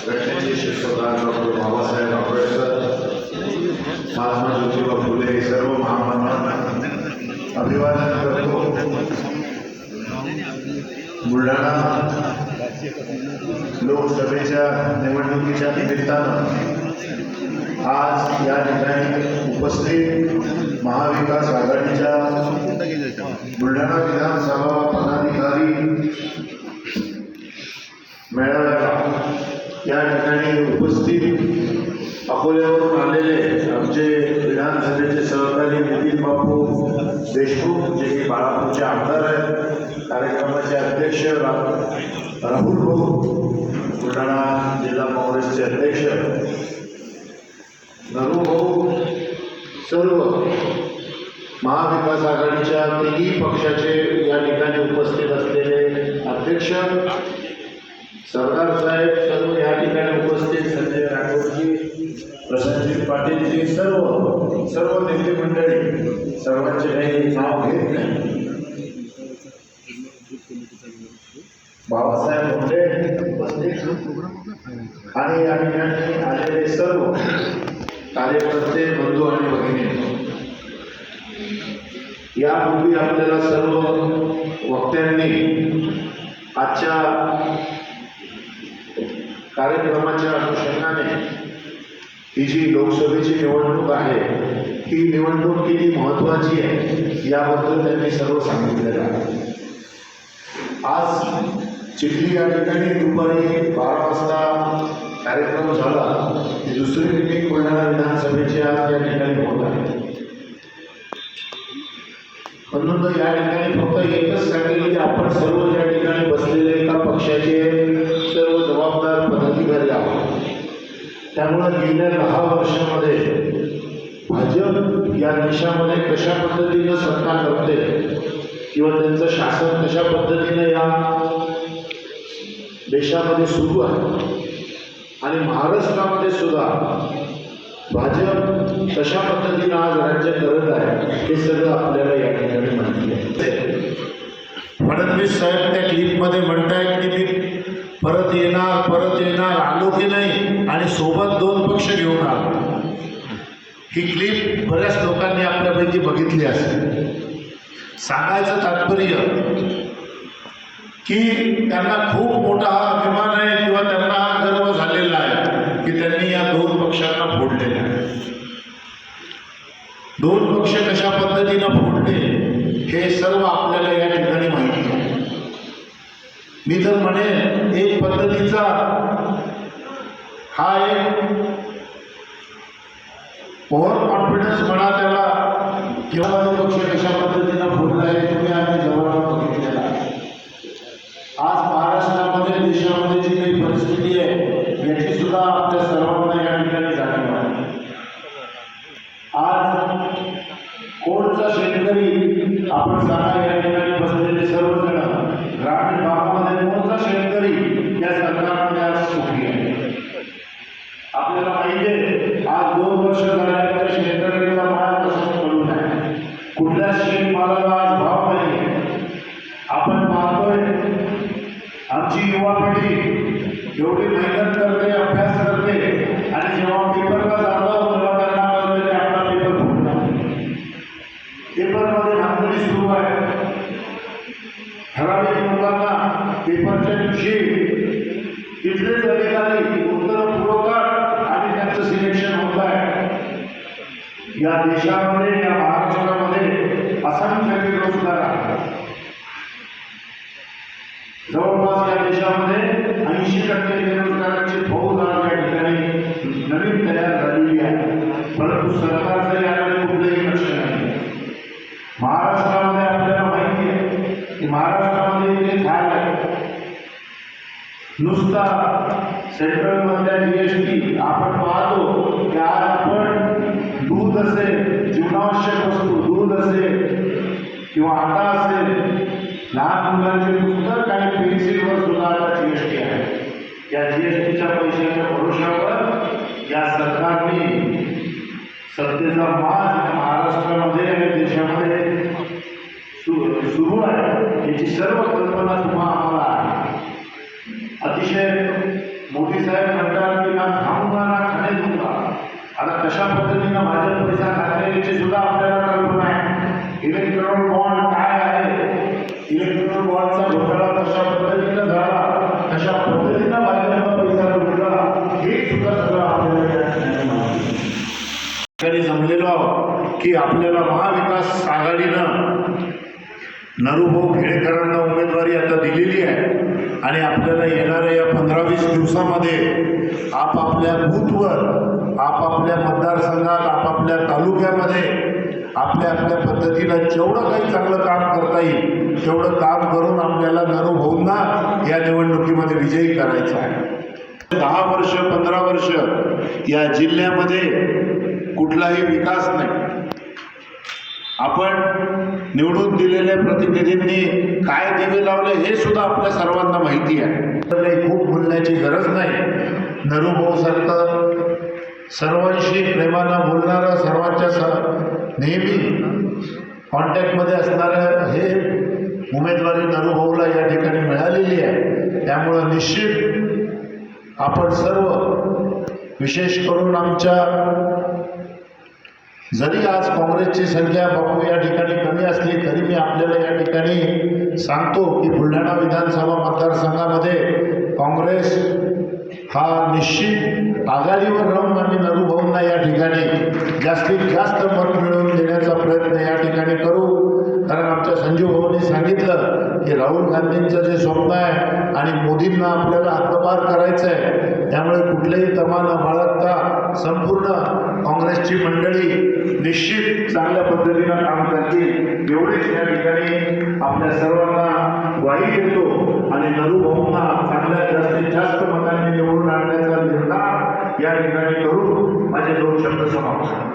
घटनेचे शिक्षकदार बाबासाहेब आंबेडकर महात्मा ज्योतिबा फुले हे सर्व महामानवांना अभिवादन करतो बुलढाणा लोकसभेच्या निवडणुकीच्या निमित्तानं आज या ठिकाणी उपस्थित महाविकास आघाडीच्या बुलढाणा विधानसभा पदाधिकारी उपस्थित। अकोल्यावरून आलेले आमचे विधानसभेचे सहकारी नितीन बापू देशमुख, जे की बाळापूरचे आमदार आहेत, कार्यक्रमाचे अध्यक्ष राहुल भाऊ, बुलढाणा जिल्हा काँग्रेसचे अध्यक्ष नरू भाऊ, सर्व महाविकास आघाडीच्या तिन्ही पक्षाचे या ठिकाणी उपस्थित असलेले अध्यक्ष सरदार साहेब, सर्व या ठिकाणी उपस्थित संजय राठोडजी प्रसन्नजीत पाटीलजी, सर्व सर्व नेते मंडळी, सर्वांचे काही नाव घेत नाही. बाबासाहेब उपस्थित आणि या ठिकाणी आलेले सर्व कार्यकर्ते, बंधू आणि भगिनी. यापूर्वी आपल्याला सर्व वक्त्यांनी आजच्या कार्यक्रमाच्या अनुषंगाने ही जी लोकसभेची निवडणूक आहे ही निवडणूक किती महत्वाची आहे याबद्दल त्यांनी सर्व सांगितलेलं आहे. आज चिखली या ठिकाणी दुपारी बारा वाजता कार्यक्रम झाला दुसरी मिटिंग बुलढाणा विधानसभेची आज या ठिकाणी होत आहे. म्हणून तर या ठिकाणी फक्त एकच सांगितलं की आपण सर्व या ठिकाणी बसलेले एका पक्षाचे सर्व जबाबदार पदाधिकारी आहोत त्यामुळं गेल्या दहा वर्षामध्ये भाजप या देशामध्ये कशा पद्धतीनं सत्ता करते किंवा त्यांचं शासन कशा पद्धतीनं या देशामध्ये सुरू आहे आणि महाराष्ट्रामध्ये सुद्धा भाजप कशा पद्धतीनं आज राज्य करत आहे हे सगळं आपल्याला या ठिकाणी माहिती आहे. फडणवीस साहेब त्या क्लिपमध्ये म्हणतायत की मी परत येणार परत येणार आलो की नाही? आणि सोबत दोन पक्ष घेऊन आलो. ही क्लिप बऱ्याच लोकांनी आपल्यापैकी बघितली असेल. सांगायचं तात्पर्य की त्यांना खूप मोठा अभिमान आहे किंवा त्यांना गर्व झालेला आहे की त्यांनी या दोन पक्षांना फोडलेला आहे दोन पक्ष कशा पद्धतीनं फोडले हे सर्व आपल्याला या ठिकाणी माहिती आहे. मी तर म्हणेन एक पद्धतीचा हा एक ओव्हर कॉन्फिडन्स म्हणा त्याला. किंवा तो पक्ष कशा पद्धतीनं फुटला आहे तुम्ही आम्ही जवळ बघितलेला आज महाराष्ट्रामध्ये देशामध्ये जी काही परिस्थिती आहे याची सुद्धा आपल्या सर्वांना या ठिकाणी जाणीव आहे. आज कोणचा शेतकरी आपण सांगा या ठिकाणी बसलेले सर्वजण ग्रामीण आहे या देशामध्ये या नुसता सेंट्रलमधल्या जीएसटी आपण पाहतो की आपण दूध असेल, जीवनावश्यक वस्तू, दूध असेल, किंवा आटा असेल, लहान मुलांचे पुस्तक आणि पेन्सिलवर सुद्धा आता जीएसटी आहे. या जीएसटीच्या पैशाच्या भरोशावर या सरकारने सत्तेचा माज महाराष्ट्रामध्ये आणि देशामध्ये सुरू आहे. याची सर्व कल्पना तुम्हा आम्हाला आहे. अतिशय मोदी साहेब म्हणतात की ना थांबूंगा खाणे दुंगा आता कशा पद्धतीनं भाजप पैसा खाते सुद्धा आपल्याला कल्पना आहे. इलेक्ट्रॉनिक बॉन्ड काय आहे? इलेक्ट्रॉनिक बॉन्डचा घोटाळा कशा पद्धतीनं झाला? कशा पद्धतीनं भाजपला पैसा लुटला? हे सुद्धा सगळं आपल्याला या ठिकाणी हो की आपल्याला महाविकास आघाडीनं नरुभाऊ खेडेकरांना उमेदवारी आता दिलेली आहे. आणि आपल्याला येणाऱ्या या पंधरा वीस दिवसामध्ये आपापल्या बूथवर आपापल्या मतदारसंघात आपापल्या तालुक्यामध्ये आपल्या आपल्या पद्धतीनं जेवढं काही चांगलं काम करता येईल तेवढं काम करून आपल्याला नरुभाऊंना या निवडणुकीमध्ये विजयी करायचं आहे. दहा वर्ष पंधरा वर्ष या जिल्ह्यामध्ये कुठलाही विकास नाही. आपण निवडून दिलेल्या प्रतिनिधींनी काय दिवे लावले हे सुद्धा आपल्या सर्वांना माहिती आहे. तर खूप बोलण्याची गरज नाही. नरूभाऊ सर्वांशी प्रेमानं बोलणारा सर्वांच्या स नेहमी कॉन्टॅक्टमध्ये असणारं हे उमेदवारी नरूभाऊला या ठिकाणी मिळालेली आहे. त्यामुळं निश्चित आपण सर्व विशेष करून आमच्या जरी आज काँग्रेसची संख्या बापू या ठिकाणी कमी असली तरी मी आपल्याला या ठिकाणी सांगतो की बुलढाणा विधानसभा मतदारसंघामध्ये काँग्रेस हा निश्चित आघाडीवर राहून आम्ही नरूभाऊंना या ठिकाणी जास्तीत जास्त मत मिळवून देण्याचा प्रयत्न या ठिकाणी करू. कारण आमच्या संजीव भाऊंनी सांगितलं की राहुल गांधींचं जे स्वप्न आहे आणि मोदींना आपल्याला हद्दपार करायचं आहे त्यामुळे कुठलेही तमा न बाळगता संपूर्ण काँग्रेसची मंडळी निश्चित चांगल्या पद्धतीनं काम करतील. एवढेच या ठिकाणी आपल्या सर्वांना ग्वाही देतो आणि नरूभाऊंना चांगल्या जास्तीत जास्त मतांनी निवडून आणण्याचा निर्धार या ठिकाणी करून माझे दोन शब्द समाप्त